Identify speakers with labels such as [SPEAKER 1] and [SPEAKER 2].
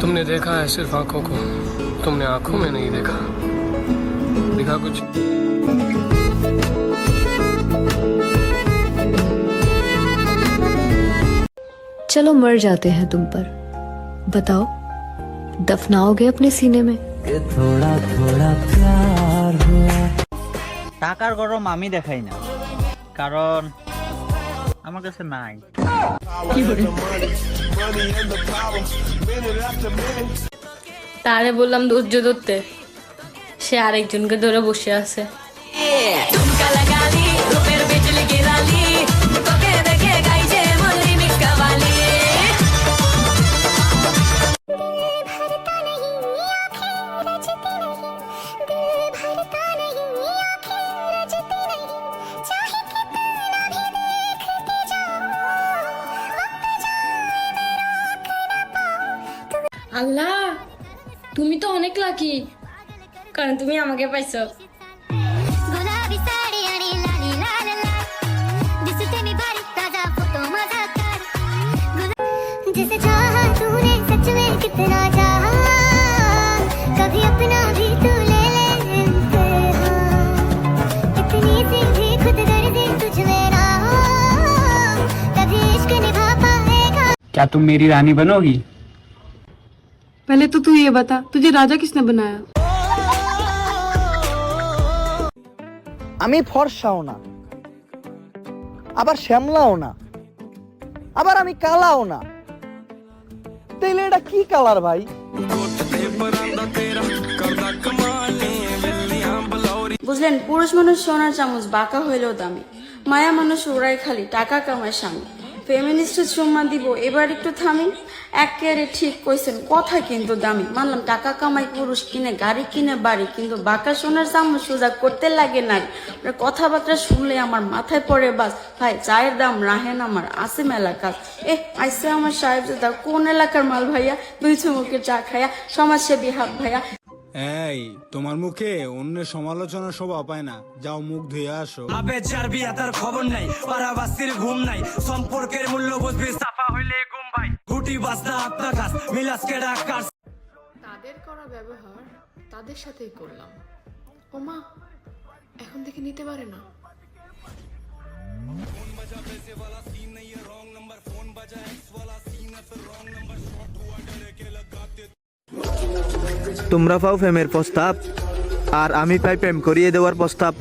[SPEAKER 1] तुमने देखा है सिर्फ आंखों को तुमने आंखों में नहीं देखा दिखा कुछ
[SPEAKER 2] चलो मर जाते हैं तुम पर बताओ दफनाओगे अपने सीने में
[SPEAKER 3] টাকার গরম আমি দেখাই না কারণ আমার কাছে নাই।
[SPEAKER 4] তারে বললাম ধৈর্য ধরতে। সে আরেকজনকে ধরে বসে আছে। আল্লাহ তুমি তো অনেক লাকি কারণ তুমি আমাকে পাইছো
[SPEAKER 5] क्या तुम मेरी रानी बनोगी
[SPEAKER 6] पहले तो तू ये बता तुझे राजा किसने बनाया
[SPEAKER 7] আমি ফর্সাও না আবার শ্যামলাও না আবার আমি কালাও না তাইলে এটা কি কালার ভাই
[SPEAKER 8] বুঝলেন পুরুষ মানুষ সোনার চামচ বাঁকা হইলেও দামি মায়া মানুষ ওরাই খালি টাকা কামায় স্বামী ফেমিনিস্টের সম্মান দিব। এবার একটু থামি। একেবারে ঠিক কইছেন, কথা কিন্তু দামি। মানলাম টাকা কামাই পুরুষ কিনে, গাড়ি কিনে, বাড়ি, কিন্তু বাঁকা সোনার চামচ সোজা করতে লাগে না আপনার কথাবার্তা শুনলে আমার মাথায় পড়ে বাস। ভাই, চায়ের দাম রাহেন আমার, আসে মেলা কাজ। এ, আইসে আমার সাহেব কোন এলাকার মাল ভাইয়া? দুই চুমুকের চা খাইয়া সমাজসেবী হাত ভাইয়া।
[SPEAKER 9] এই তোমার মুখে অন্যের সমালোচনা শোভা পায় না। যাও মুখ ধুয়ে আসো।
[SPEAKER 10] আবে যার বিয়া তার খবর নাই। পারাবাসির ঘুম নাই। সম্পর্কের মূল্য বুঝবি সাফা হইলে ঘুম ভাই গুটি বাজনা আপনার কাজ মিলাস কেডা কার
[SPEAKER 6] তাদের করা ব্যবহার তাদের সাথেই করলাম। ওমা এখন থেকে নিতে পারে না।
[SPEAKER 7] তোমরা পাও প্রেমের প্রস্তাব। আর আমি পাই প্রেম করিয়ে দেওয়ার প্রস্তাব।